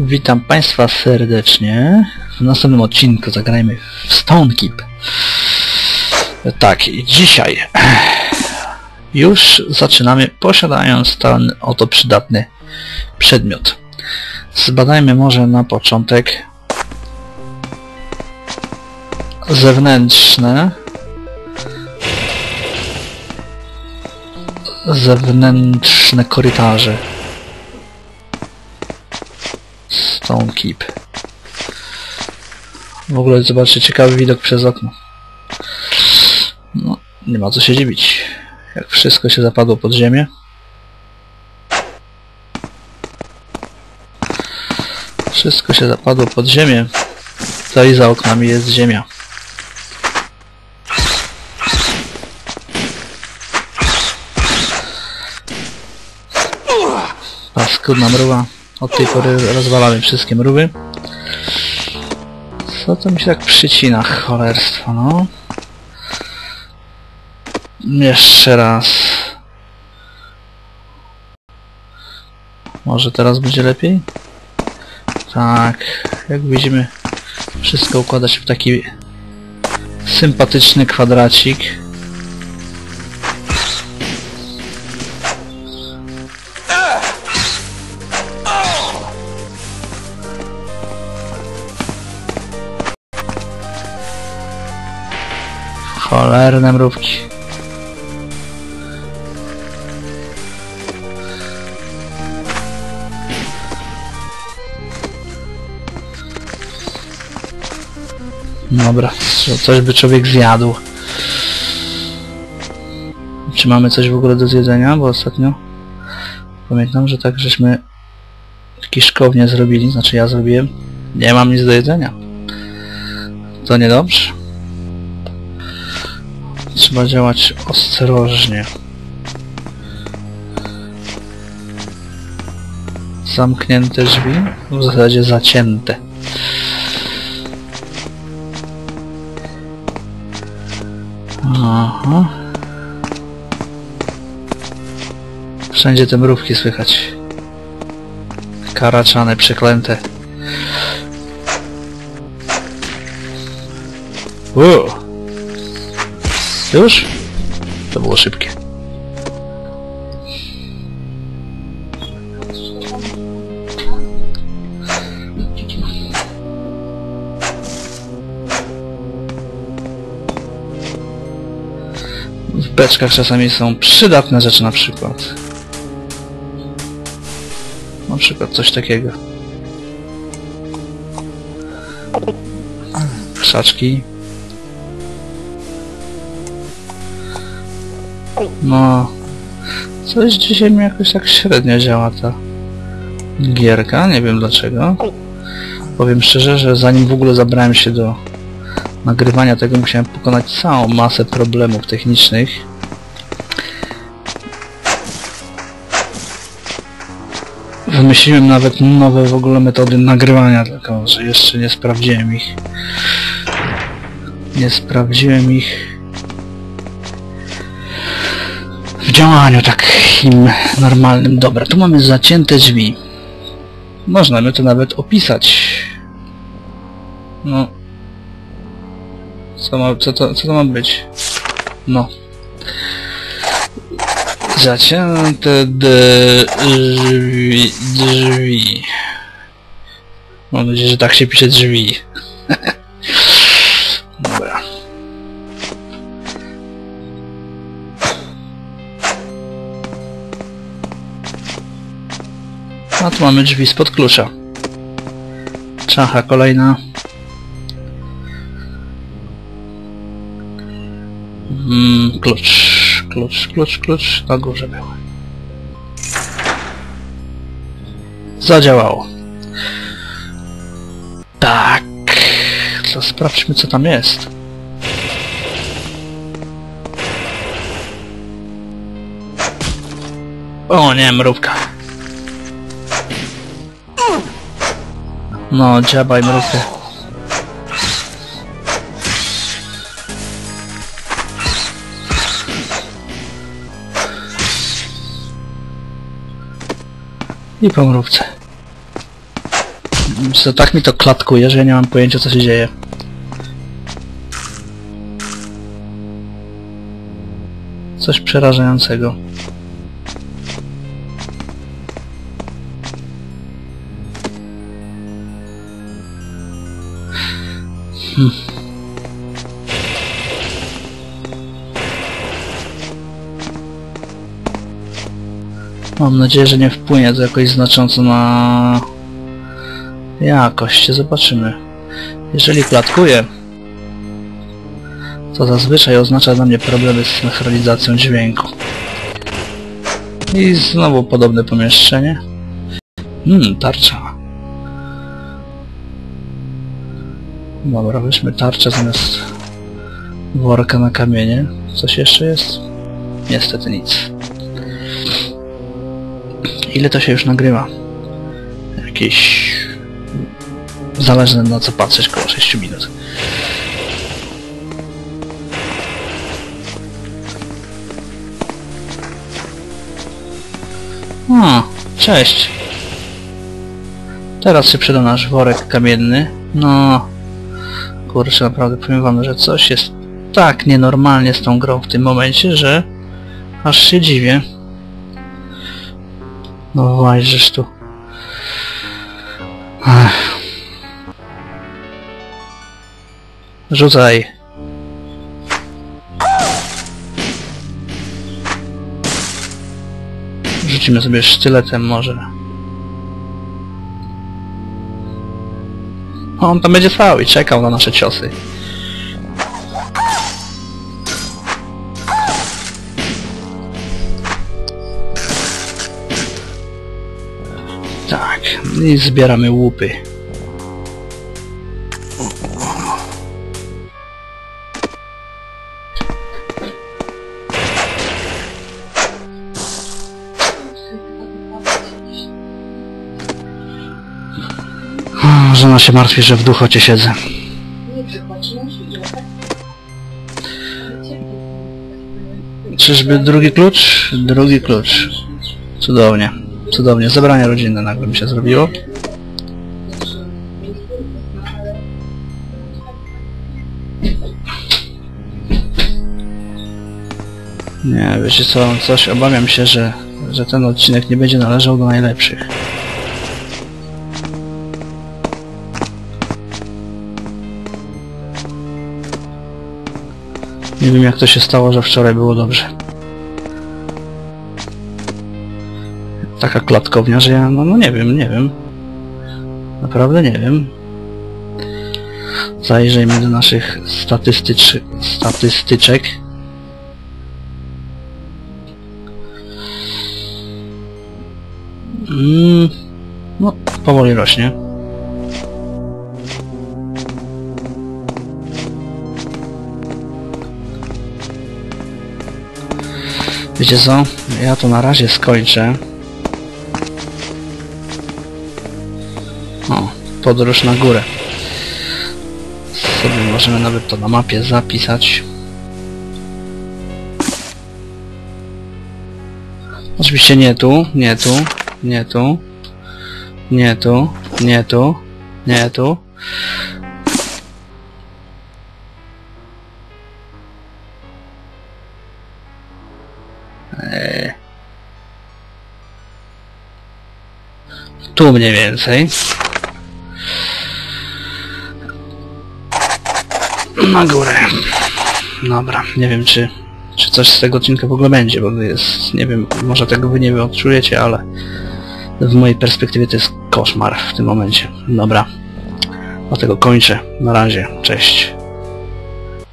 Witam Państwa serdecznie. W następnym odcinku zagrajmy w Stone Keep. Tak, dzisiaj już zaczynamy posiadając ten oto przydatny przedmiot. Zbadajmy może na początek zewnętrzne zewnętrzne korytarze. Stone Keep. W ogóle zobaczcie ciekawy widok przez okno. No, nie ma co się dziwić. Jak wszystko się zapadło pod ziemię. Wszystko się zapadło pod ziemię. I za oknami jest ziemia. Paskudna mruwa. Od tej pory rozwalamy wszystkie mrówy. Co to mi się tak przycina? Cholerstwo, no. Jeszcze raz. Może teraz będzie lepiej? Tak, jak widzimy, wszystko układa się w taki sympatyczny kwadracik. Cholerne mrówki. Dobra, co- coś by człowiek zjadł. Czy mamy coś w ogóle do zjedzenia? Bo ostatnio pamiętam, że tak żeśmy kiszkownie zrobili, znaczy ja zrobiłem. Nie mam nic do jedzenia. To niedobrze. Trzeba działać ostrożnie. Zamknięte drzwi, w zasadzie zacięte. Aha. Wszędzie te mrówki słychać. Karaczane, przeklęte. Uuu. Już? To było szybkie. W beczkach czasami są przydatne rzeczy na przykład. Na przykład coś takiego. Krzaczki. No... Coś dzisiaj mi jakoś tak średnio działa ta gierka, nie wiem dlaczego. Powiem szczerze, że zanim w ogóle zabrałem się do nagrywania tego musiałem pokonać całą masę problemów technicznych. Wymyśliłem nawet nowe w ogóle metody nagrywania, tylko że jeszcze nie sprawdziłem ich. Nie sprawdziłem ich w działaniu takim normalnym. Dobra, tu mamy zacięte drzwi. Można by to nawet opisać. No, co, ma, co, to, co to ma być? No. Zacięte drzwi, drzwi. Mam nadzieję, że tak się pisze drzwi. A tu mamy drzwi spod klucza. Czacha kolejna. Mm, klucz, klucz, klucz, klucz na górze był. Zadziałało. Tak. To sprawdźmy co tam jest. O nie, mrówka. No, dziabaj mrówkę. i po mrówce. Co tak mi to klatkuje, że ja nie mam pojęcia co się dzieje. Coś przerażającego. Hmm. Mam nadzieję, że nie wpłynie to jakoś znacząco na jakość. Zobaczymy. Jeżeli klatkuje, to zazwyczaj oznacza dla mnie problemy z synchronizacją dźwięku. I znowu podobne pomieszczenie. Hmm, tarcza. Dobra, weźmy tarczę zamiast worka na kamienie. Coś jeszcze jest? Niestety nic. Ile to się już nagrywa? Jakieś... Zależne na co patrzeć, koło 6 minut. O, cześć. Teraz się przyda nasz worek kamienny. No, kurczę, naprawdę powiem wam, że coś jest tak nienormalnie z tą grą w tym momencie, że aż się dziwię. No właśnie, tu. Rzucaj. Rzucimy sobie sztyletem może. On tam będzie stał i czekał na nasze ciosy. Tak, i zbieramy łupy. O, Żona się martwi, że w duchocie siedzę. Czyżby drugi klucz? Drugi klucz. Cudownie. Cudownie. Zebranie rodzinne nagle mi się zrobiło. Nie, wiecie co, coś obawiam się, że, że ten odcinek nie będzie należał do najlepszych. Nie wiem jak to się stało, że wczoraj było dobrze. Taka klatkownia, że ja, no, no nie wiem, nie wiem. Naprawdę nie wiem. Zajrzyjmy do naszych statystycz, statystyczek. Mm, no, powoli rośnie. Wiecie co? Ja to na razie skończę. O, podróż na górę. Sobie możemy nawet to na mapie zapisać. Oczywiście nie tu, nie tu, nie tu, nie tu, nie tu, nie tu. Tu mniej więcej. Na górę. Dobra, nie wiem czy, czy coś z tego odcinka w ogóle będzie, bo jest, nie wiem, może tego wy nie odczujecie, ale w mojej perspektywie to jest koszmar w tym momencie. Dobra, dlatego kończę. Na razie, cześć.